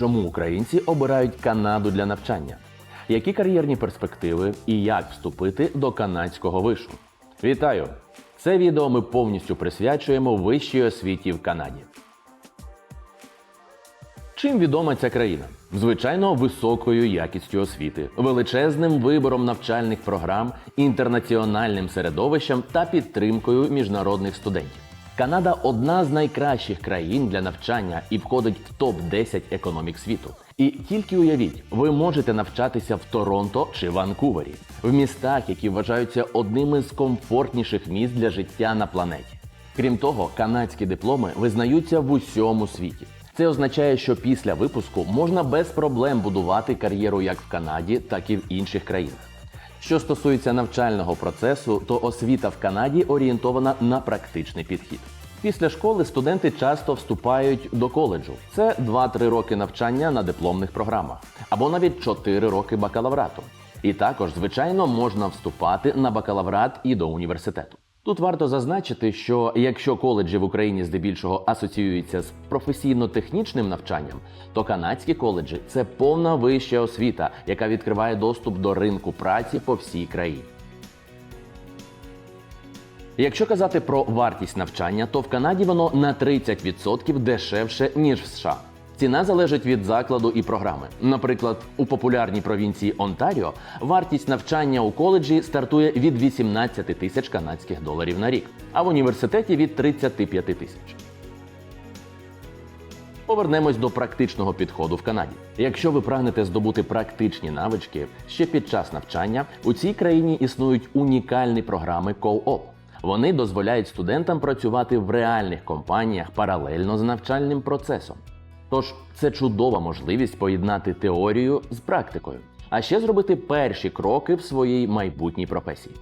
чому українці обирають Канаду для навчання, які кар'єрні перспективи і як вступити до канадського вишу. Вітаю! Це відео ми повністю присвячуємо вищій освіті в Канаді. Чим відома ця країна? Звичайно, високою якістю освіти, величезним вибором навчальних програм, інтернаціональним середовищем та підтримкою міжнародних студентів. Канада одна з найкращих країн для навчання і входить в топ 10 економік світу. І тільки уявіть, ви можете навчатися в Торонто чи Ванкувері, в містах, які вважаються одними з комфортніших міст для життя на планеті. Крім того, канадські дипломи визнаються в усьому світі. Це означає, що після випуску можна без проблем будувати кар'єру як в Канаді, так і в інших країнах. Що стосується навчального процесу, то освіта в Канаді орієнтована на практичний підхід. Після школи студенти часто вступають до коледжу. Це 2-3 роки навчання на дипломних програмах, або навіть 4 роки бакалаврату. І також, звичайно, можна вступати на бакалаврат і до університету. Тут варто зазначити, що якщо коледжі в Україні здебільшого асоціюються з професійно-технічним навчанням, то канадські коледжі це повна вища освіта, яка відкриває доступ до ринку праці по всій країні. Якщо казати про вартість навчання, то в Канаді воно на 30% дешевше, ніж в США. Ціна залежить від закладу і програми. Наприклад, у популярній провінції Онтаріо вартість навчання у коледжі стартує від 18 тисяч канадських доларів на рік, а в університеті від 35 тисяч. Повернемось до практичного підходу в Канаді. Якщо ви прагнете здобути практичні навички ще під час навчання, у цій країні існують унікальні програми Co-op. Вони дозволяють студентам працювати в реальних компаніях паралельно з навчальним процесом. Тож це чудова можливість поєднати теорію з практикою, а ще зробити перші кроки в своїй майбутній професії.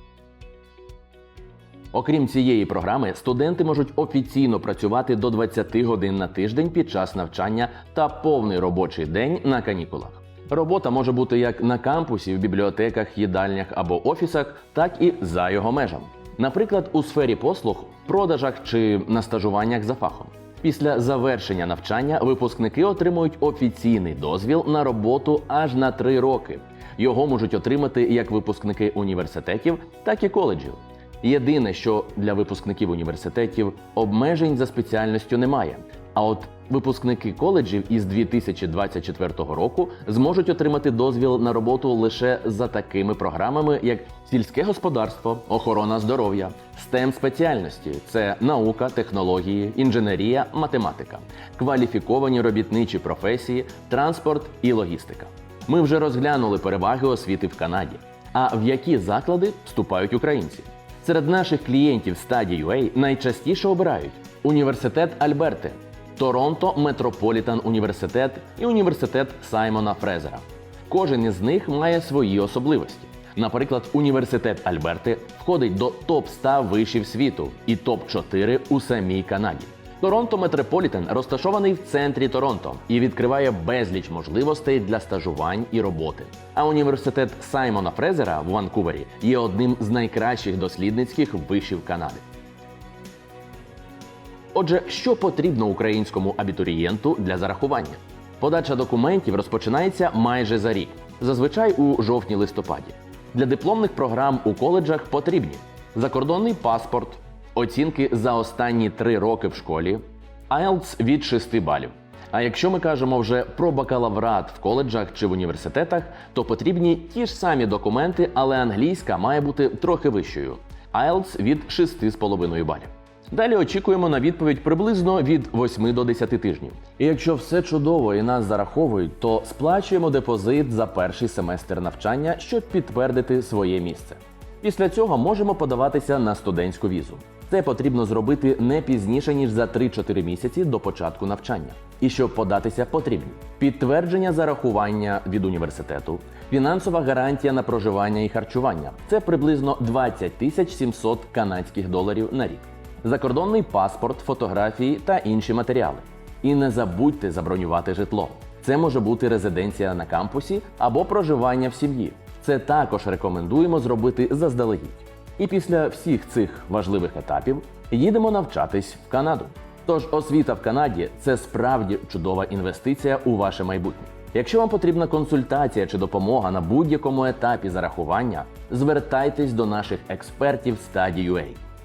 Окрім цієї програми, студенти можуть офіційно працювати до 20 годин на тиждень під час навчання та повний робочий день на канікулах. Робота може бути як на кампусі, в бібліотеках, їдальнях або офісах, так і за його межами. Наприклад, у сфері послуг, продажах чи на стажуваннях за фахом. Після завершення навчання випускники отримують офіційний дозвіл на роботу аж на три роки. Його можуть отримати як випускники університетів, так і коледжів. Єдине, що для випускників університетів обмежень за спеціальністю немає. А от випускники коледжів із 2024 року зможуть отримати дозвіл на роботу лише за такими програмами, як сільське господарство, охорона здоров'я, STEM спеціальності це наука, технології, інженерія, математика, кваліфіковані робітничі професії, транспорт і логістика. Ми вже розглянули переваги освіти в Канаді. А в які заклади вступають українці? Серед наших клієнтів стадії UA найчастіше обирають університет Альберти, Торонто Метрополітан Університет і університет Саймона Фрезера. Кожен із них має свої особливості. Наприклад, університет Альберти входить до топ 100 вишів світу і топ 4 у самій Канаді. Торонто Метрополітен розташований в центрі Торонто і відкриває безліч можливостей для стажувань і роботи. А університет Саймона Фрезера в Ванкувері є одним з найкращих дослідницьких вишів Канади. Отже, що потрібно українському абітурієнту для зарахування? Подача документів розпочинається майже за рік, зазвичай у жовтні-листопаді. Для дипломних програм у коледжах потрібні закордонний паспорт, оцінки за останні три роки в школі, IELTS від 6 балів. А якщо ми кажемо вже про бакалаврат в коледжах чи в університетах, то потрібні ті ж самі документи, але англійська має бути трохи вищою. IELTS від 6,5 балів. Далі очікуємо на відповідь приблизно від 8 до 10 тижнів. І якщо все чудово і нас зараховують, то сплачуємо депозит за перший семестр навчання, щоб підтвердити своє місце. Після цього можемо подаватися на студентську візу. Це потрібно зробити не пізніше ніж за 3-4 місяці до початку навчання. І щоб податися, потрібні підтвердження зарахування від університету, фінансова гарантія на проживання і харчування. Це приблизно 20 тисяч 700 канадських доларів на рік закордонний паспорт, фотографії та інші матеріали. І не забудьте забронювати житло. Це може бути резиденція на кампусі або проживання в сім'ї. Це також рекомендуємо зробити заздалегідь. І після всіх цих важливих етапів їдемо навчатись в Канаду. Тож освіта в Канаді це справді чудова інвестиція у ваше майбутнє. Якщо вам потрібна консультація чи допомога на будь-якому етапі зарахування, звертайтесь до наших експертів Study.ua.